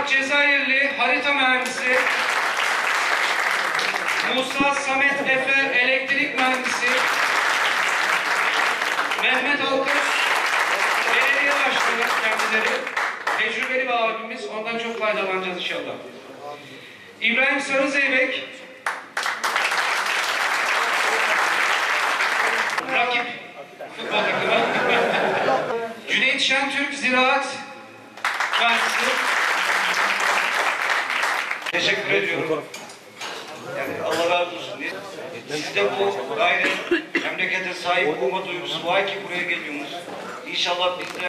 Murat Cezayirli harita mühendisi. Musa Samet Efe elektrik mühendisi. Mehmet Alkış belediye başkanı kendileri. Tecrübeli bir abimiz. Ondan çok faydalanacağız inşallah. İbrahim Sarı Zeybek rakip futbol takımı. Cüneyt Şentürk Ziraat Mühendisi. Teşekkür ediyorum. Yani Allah razı olsun. Sizde bu gayret, memlekete sahip olma duygusu var ki buraya geliyorsunuz. İnşallah biz de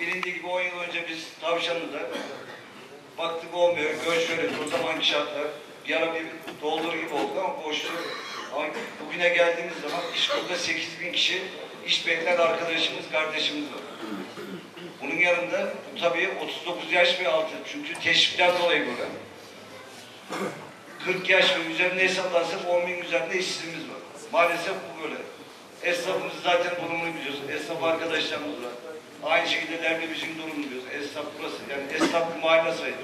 bilindiği gibi 10 yıl önce biz Tavşanlı'da baktık olmuyor. Göç şöyle o zamanki şartlar. Bir ara bir doldur gibi olduk ama boştu. Ama bugüne geldiğimiz zaman İşkur'da 8 bin kişi iş bekleyen arkadaşımız, kardeşimiz var. Bunun yanında bu tabii 39 yaş ve altı. Çünkü teşvikten dolayı burada. 40 yaş ve üzerinde hesaplansa 10 bin üzerinde işsizimiz var. Maalesef bu böyle. Esnafımız zaten durumunu biliyoruz. Esnaf arkadaşlarımız var. Aynı şekilde Dernemizin durumunu biliyoruz. Esnaf burası. Yani esnaf bir mahalle sayılır.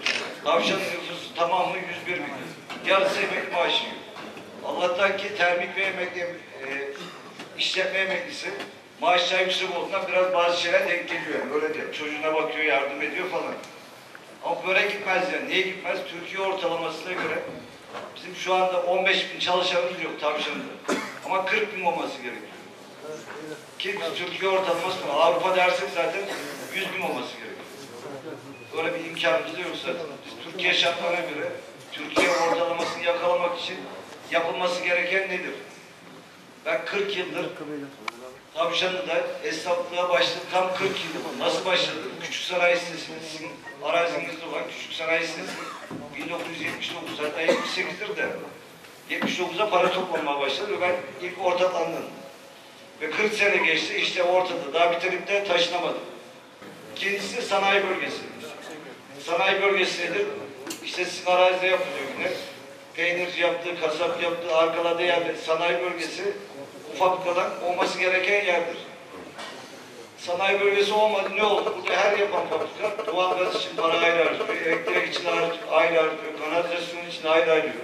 Tavşanın nüfusu tamamı 101 bin. Yarısı emekli maaşı yiyor. Allah'tan ki termik ve emekli e, işletme emeklisi maaşlar yüksek olduğundan biraz bazı şeyler denk geliyor. Yani. Öyle de çocuğuna bakıyor, yardım ediyor falan. Ama böyle gitmez yani. Niye gitmez? Türkiye ortalamasına göre bizim şu anda 15 bin çalışanımız yok tavşanında. Ama 40 bin olması gerekiyor. Ki Türkiye ortalaması var. Avrupa dersek zaten 100 bin olması gerekiyor. Böyle bir imkanımız da yok zaten. Biz Türkiye şartlarına göre Türkiye ortalamasını yakalamak için yapılması gereken nedir? Ben 40 yıldır Tavşanlı'da esnaflığa başladım. Tam 40 yıl. Nasıl başladım? Küçük sanayi sitesinde sizin arazinizde olan küçük sanayi sitesi 1979 hatta 78'dir de 79'da para toplamaya başladı ve ben ilk ortalandım. Ve 40 sene geçti işte ortada. Daha bitirip de taşınamadım. İkincisi sanayi bölgesi. Sanayi bölgesi nedir? İşte sizin arazide yapılıyor yine. Peynirci yaptığı, kasap yaptığı, arkaladığı yerde sanayi bölgesi bu fabrikadan olması gereken yerdir. Sanayi bölgesi olmadı ne oldu? Burada her yapan fabrika doğalgaz için para ayrı harcıyor, elektrik için ayrı harcıyor, kanalizasyon için ayrı harcıyor.